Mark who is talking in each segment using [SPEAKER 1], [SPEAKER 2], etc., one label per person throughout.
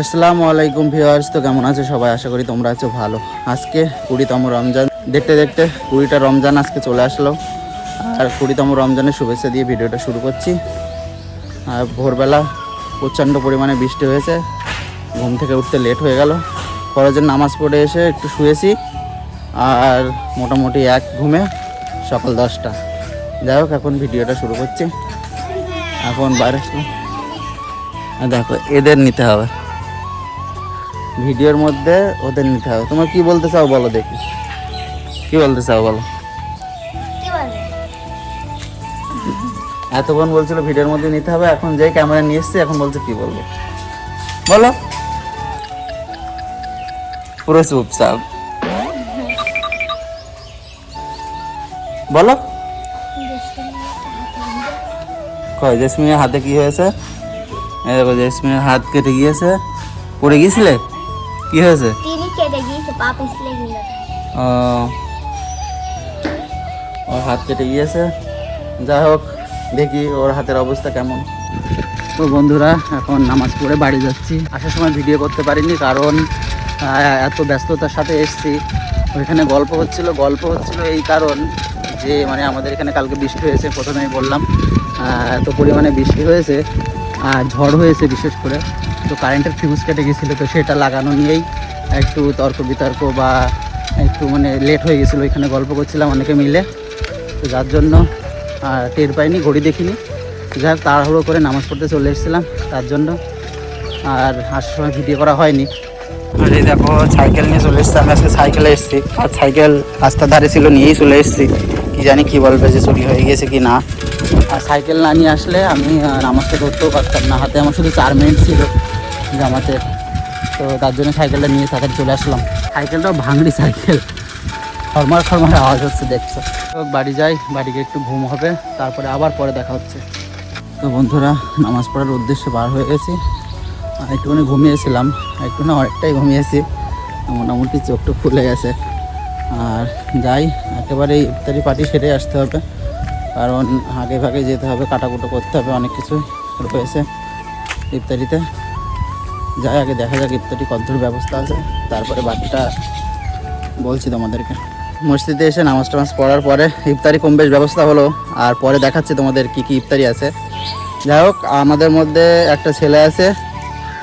[SPEAKER 1] আসসালামু আলাইকুম ভিউয়ার্স, তো কেমন আছে সবাই? আশা করি তোমরা আছো ভালো। আজকে কুড়িতম রমজান। দেখতে দেখতে কুড়িটা রমজান আজকে চলে আসলো। আর কুড়িতম রমজানের শুভেচ্ছা দিয়ে ভিডিওটা শুরু করছি। আর ভোরবেলা প্রচণ্ড পরিমাণে বৃষ্টি হয়েছে। ঘুম থেকে উঠতে লেট হয়ে গেল। ফরজের নামাজ পড়ে এসে একটু শুয়েছি। আর মোটামুটি এক ঘুমে সকাল দশটা। যাই হোক, এখন ভিডিওটা শুরু করছি। এখন বাইরে। দেখো, এদের নিতে হবে। ভিডিওর মধ্যে ওদের নিতে হবে। তোমার কি বলতে চাও বলো দেখি। কি বলতে চাও বলো? এতক্ষণ বলছিল ভিডিওর মধ্যে নিতে হবে এখন যেই ক্যামেরা নিয়ে এসছে এখন বলছে কি বলব। বলো। পুরো চুপচাপ। বলো। কয় জেসমিনের হাতে কি হয়েছে? এই দেখো জেসমিনের হাত কেটে গিয়েছে। পড়ে গিয়েছিলে? কি হয়েছে
[SPEAKER 2] তিনি কেটে গিয়েছে পা পিছলে গেল
[SPEAKER 1] ও ওর হাত কেটে গিয়েছে যাই হোক দেখি ওর হাতের অবস্থা কেমন। তো বন্ধুরা এখন নামাজ পড়ে বাড়ি যাচ্ছি। আসার সময় ভিডিও করতে পারিনি কারণ এত ব্যস্ততার সাথে এসেছি। ওইখানে গল্প হচ্ছিল গল্প হচ্ছিল এই কারণ যে মানে আমাদের এখানে কালকে বৃষ্টি হয়েছে প্রথমেই বললাম। এত পরিমাণে বৃষ্টি হয়েছে আর ঝড় হয়েছে বিশেষ করে। তো কারেন্টের ফিউজ কেটে গেছিল তো সেটা লাগানো নিয়েই একটু তর্ক বিতর্ক বা একটু মানে লেট হয়ে গেছিল এখানে গল্প করছিলাম অনেকে মিলে। তো যার জন্য টের পাইনি, ঘড়ি দেখিনি। যাই হোক তাড়াহুড়ো করে নামাজ পড়তে চলে এসেছিলাম, তার জন্য। আর আসার সময় ভিডিও করা হয়নি। আর এই দেখো সাইকেল নিয়ে চলে এসেছি, আমি আজকে সাইকেলে এসেছি। আর সাইকেল রাস্তার ধারে ছিল, নিয়েই চলে এসেছি। কি জানি কি বলবে যে চুরি হয়ে গেছে কি না। আর সাইকেল না নিয়ে আসলে আমি নামাজটা ধরতেও পারতাম না। হাতে আমার শুধু চার মিনিট ছিল। জামাতে। তো তার জন্য সাইকেলটা নিয়ে তাড়াতাড়ি চলে আসলাম। সাইকেলটাও ভাঙড়ি সাইকেল। খরমার খরমার আওয়াজ হচ্ছে, দেখছ? তো বাড়ি যাই বাড়িকে একটু ঘুম হবে, তারপরে আবার পরে দেখা হচ্ছে। তো বন্ধুরা, নামাজ পড়ার উদ্দেশ্যে বার হয়ে গেছি। একটুখানি ঘুমিয়েছিলাম। একটু না অনেকটাই ঘুমিয়েছি। মোটামুটি চোখটা খুলে গেছে। আর যাই একেবারে ইফতারি পার্টি সেরে আসতে হবে। কারণ আগে ভাগে যেতে হবে, কাটাকুটো করতে হবে, অনেক কিছু রয়েছে ইফতারিতে। যাই আগে দেখা যাক ইফতারি কতদূর ব্যবস্থা আছে। তারপরে বাকিটা বলছি তোমাদেরকে। মসজিদে এসে নামাজ টামাজ পড়ার পরে ইফতারি কম বেশ ব্যবস্থা হলো, আর পরে দেখাচ্ছি তোমাদের কি কি ইফতারি আছে। যাই হোক, আমাদের মধ্যে একটা ছেলে আছে,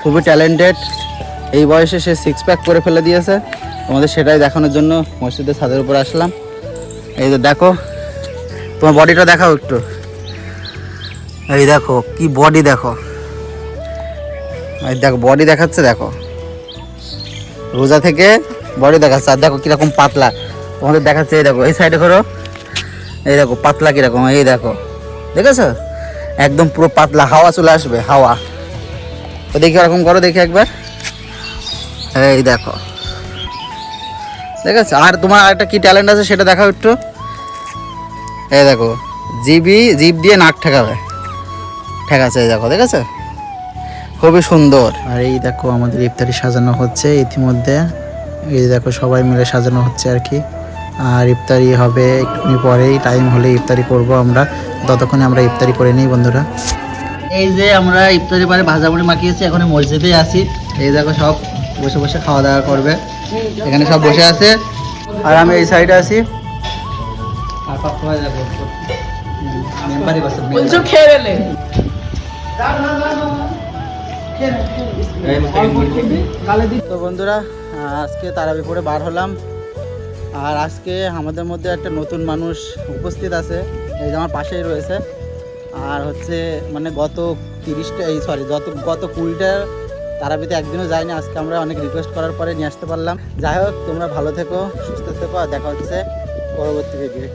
[SPEAKER 1] খুবই ট্যালেন্টেড এই বয়সে সে সিক্স প্যাক করে ফেলে দিয়েছে। তোমাদের সেটাই দেখানোর জন্য মসজিদের ছাদের উপর আসলাম। এই যে দেখো, তোমার বডিটা দেখাও একটু। এই দেখো, কি বডি দেখো। এই দেখো বডি দেখাচ্ছে, দেখো। রোজা থেকে বডি দেখাচ্ছে। আর দেখো কীরকম পাতলা। তোমাদের দেখাচ্ছে, এই দেখো, এই সাইডে করো এই দেখো, পাতলা কীরকম, এই দেখো। দেখেছ? একদম পুরো পাতলা, হাওয়া চলে আসবে, হাওয়া। তো দেখি ওরকম করো, দেখি একবার। এই দেখো। দেখেছ? আর তোমার আরেকটা কি ট্যালেন্ট আছে সেটা দেখাও একটু। এই দেখো, জিবি জিপ দিয়ে নাক ঠেকাবে। ঠেকাচ্ছে, এই দেখো, দেখেছ? খুবই সুন্দর। আর এই দেখো আমাদের ইফতারি সাজানো হচ্ছে ইতিমধ্যে। এই দেখো সবাই মিলে সাজানো হচ্ছে আর কি। আর ইফতারি হবে একটুখানি পরেই টাইম হলে ইফতারি করব আমরা। ততক্ষণে আমরা ইফতারি করে নিই বন্ধুরা। এই যে আমরা ইফতারি পরে ভাজা মুড়ি মাখিয়েছি এখন মসজিদে আছি। এই দেখো সব বসে বসে খাওয়া দাওয়া করবে। এখানে সব বসে আছে। আর আমি এই সাইডে আছি। আর পাপ্পা দেখো মেম্বারই বসে।
[SPEAKER 3] বলছো খেয়ে নে
[SPEAKER 1] তো বন্ধুরা আজকে তারাবি পরে বার হলাম। আর আজকে আমাদের মধ্যে একটা নতুন মানুষ উপস্থিত আছে এই যে আমার পাশেই রয়েছে। আর হচ্ছে মানে গত তিরিশটা এই সরি যত গত কুড়িটা তারাবিতে একদিনও যায়নি। আজকে আমরা অনেক রিকোয়েস্ট করার পরে নিয়ে আসতে পারলাম। যাই হোক তোমরা ভালো থেকো সুস্থ থেকো আর দেখা হচ্ছে পরবর্তী ভিডিও